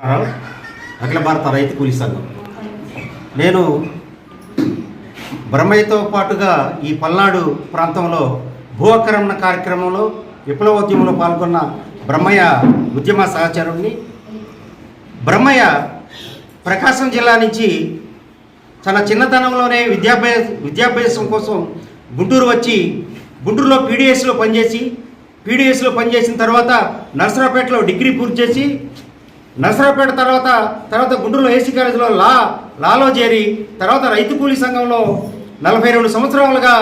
అఖిల భారత రైతు కూలీ సంఘం. నేను బ్రహ్మయ్యతో పాటుగా ఈ పల్నాడు ప్రాంతంలో భూ ఆక్రమణ కార్యక్రమంలో విప్లవోద్యమంలో పాల్గొన్న బ్రహ్మయ్య ఉద్యమ సహచరుణ్ణి. బ్రహ్మయ్య ప్రకాశం జిల్లా నుంచి తన చిన్నతనంలోనే విద్యాభ్యాస విద్యాభ్యాసం కోసం గుంటూరు వచ్చి గుంటూరులో పీడిఎస్లో పనిచేసి పీడిఎస్లో పనిచేసిన తర్వాత నర్సరావుపేటలో డిగ్రీ పూర్తి చేసి నర్సరాపేట తర్వాత తర్వాత గుంటూరులో ఏసీ కాలేజీలో లా లాలో చేరి తర్వాత రైతు కూలీ సంఘంలో నలభై రెండు సంవత్సరాలుగా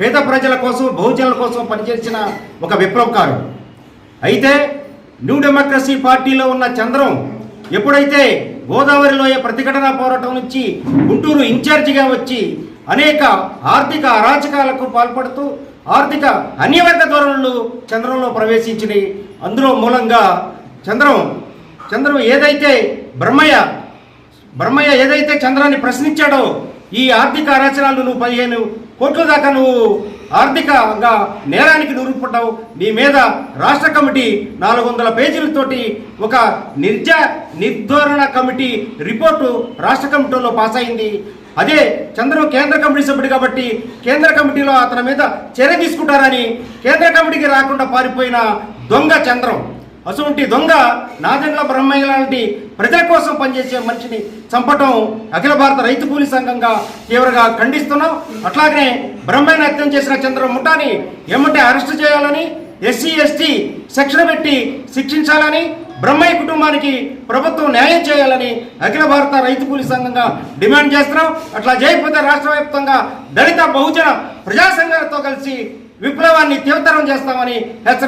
పేద ప్రజల కోసం బహుజనుల కోసం పనిచేసిన ఒక విప్లవకారు అయితే న్యూ డెమోక్రసీ పార్టీలో ఉన్న చంద్రం ఎప్పుడైతే గోదావరిలోయ ప్రతిఘటన పోరాటం నుంచి గుంటూరు ఇన్ఛార్జిగా వచ్చి అనేక ఆర్థిక అరాచకాలకు పాల్పడుతూ ఆర్థిక అన్యవర్గ ధోరణులు చంద్రంలో ప్రవేశించినాయి. అందులో మూలంగా చంద్రం చంద్రం ఏదైతే బ్రహ్మయ్య బ్రహ్మయ్య ఏదైతే చంద్రాన్ని ప్రశ్నించాడో ఈ ఆర్థిక అరాచనాలు నువ్వు పదిహేను కోట్ల దాకా నువ్వు ఆర్థికంగా నేరానికి నిరూపడ్డావు నీ మీద రాష్ట్ర కమిటీ నాలుగు వందల పేజీలతోటి ఒక నిర్జ నిర్ధారణ కమిటీ రిపోర్టు రాష్ట్ర కమిటీలో పాస్ అయింది. అదే చంద్రం కేంద్ర కమిటీ సభ్యుడు కాబట్టి కేంద్ర కమిటీలో అతని మీద చర్య తీసుకుంటారని కేంద్ర కమిటీకి రాకుండా పారిపోయిన దొంగ చంద్రం. అటువంటి దొంగ నాదెండ్ల బ్రహ్మయ్య లాంటి ప్రజల కోసం పనిచేసే మనిషిని చంపటం అఖిల భారత రైతు కూలీ సంఘంగా తీవ్రంగా ఖండిస్తున్నాం. అట్లాగనే బ్రహ్మయ్యను హత్యం చేసిన చంద్ర ముఠాని ఏమంటే అరెస్ట్ చేయాలని ఎస్సీ ఎస్టీ శిక్షణ పెట్టి శిక్షించాలని బ్రహ్మయ్య కుటుంబానికి ప్రభుత్వం న్యాయం చేయాలని అఖిల భారత రైతు కూలీ సంఘంగా డిమాండ్ చేస్తున్నాం. అట్లా చేయకపోతే రాష్ట్ర వ్యాప్తంగా దళిత బహుజన ప్రజా సంఘాలతో కలిసి విప్లవాన్ని తీవ్రతరం చేస్తామని హెచ్చరి